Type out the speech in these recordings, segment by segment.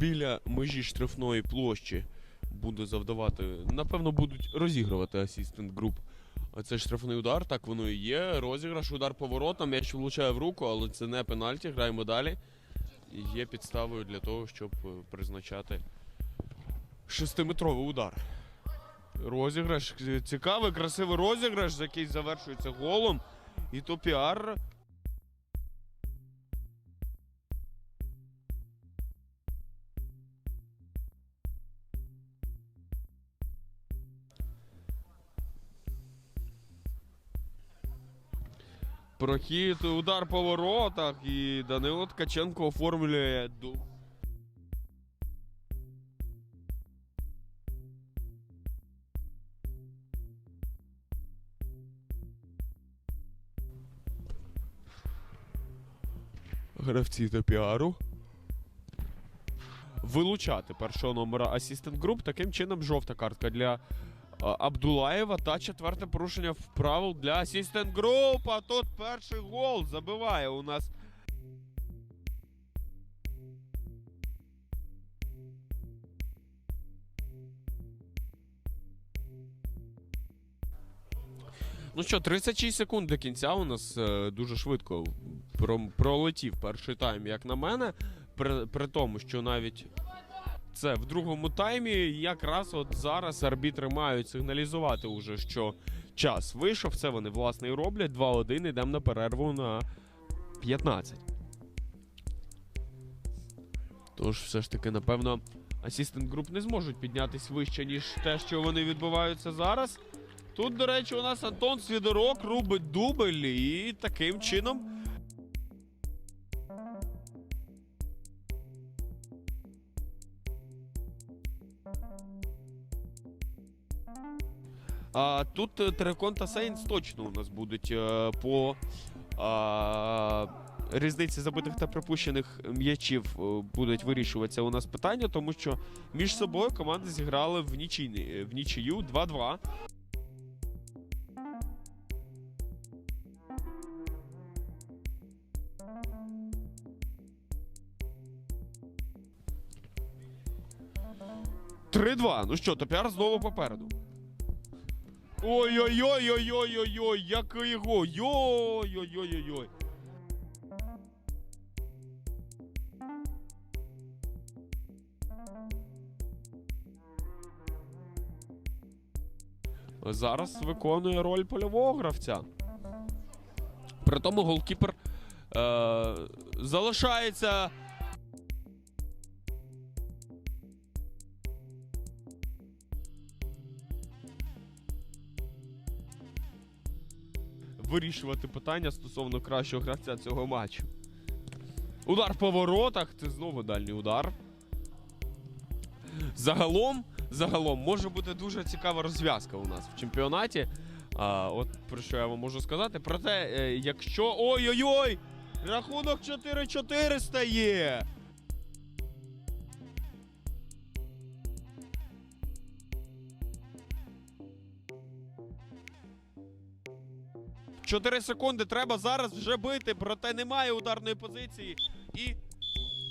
Біля межі штрафної площі буде завдавати. Напевно, будуть розігрувати асістент груп. Це штрафний удар, так воно і є. Розіграш, удар поворотом, м'яч влучає в руку, але це не пенальті. Граємо далі. Є підставою для того, щоб е, призначати шестиметровий удар. Розіграш. е, Цікавий, красивий розіграш, який завершується голом. І то піар Прохід, удар по воротах, і Данило Ткаченко оформлює ду. Гравці та піару. Вилучати першого номера асістент груп. Таким чином жовта картка для Абдулаєва та четверте порушення в правил для асістент груп. А тут перший гол забиває у нас. Ну що, 36 секунд до кінця у нас е, дуже швидко про- пролетів перший тайм, як на мене. При, при тому, що навіть це в другому таймі якраз от зараз арбітри мають сигналізувати уже, що час вийшов. Це вони власне і роблять. 2-1, йдемо на перерву на 15. Тож, все ж таки, напевно, асістент груп не зможуть піднятись вище, ніж те, що вони відбуваються зараз. Тут, до речі, у нас Антон Свідорок робить дубль і таким чином. А, тут е, Терекон та Сейнс точно у нас будуть е, по а, різниці забитих та припущених м'ячів е, будуть вирішуватися у нас питання, тому що між собою команди зіграли в, нічийні, в нічию 2-2. Три-два. Ну що, тепер знову попереду. Ой-ой-ой-ой-ой-ой-ой, який його. Йой-ой-ой-ой. Зараз виконує роль польового гравця. При тому голкіпер е- залишається. Вирішувати питання стосовно кращого гравця цього матчу. Удар по воротах. Це знову дальній удар. Загалом, загалом може бути дуже цікава розв'язка у нас в чемпіонаті. А, от про що я вам можу сказати. Проте, е, якщо. Ой-ой-ой! Рахунок 4-4 стає! Чотири секунди треба зараз вже бити, проте немає ударної позиції. І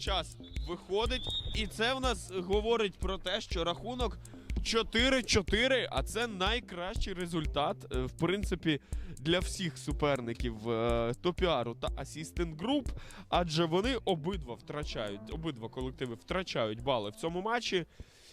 час виходить. І це в нас говорить про те, що рахунок 4-4, а це найкращий результат, е, в принципі, для всіх суперників е, Топіару та Асістент Груп, адже вони обидва втрачають, обидва колективи втрачають бали в цьому матчі.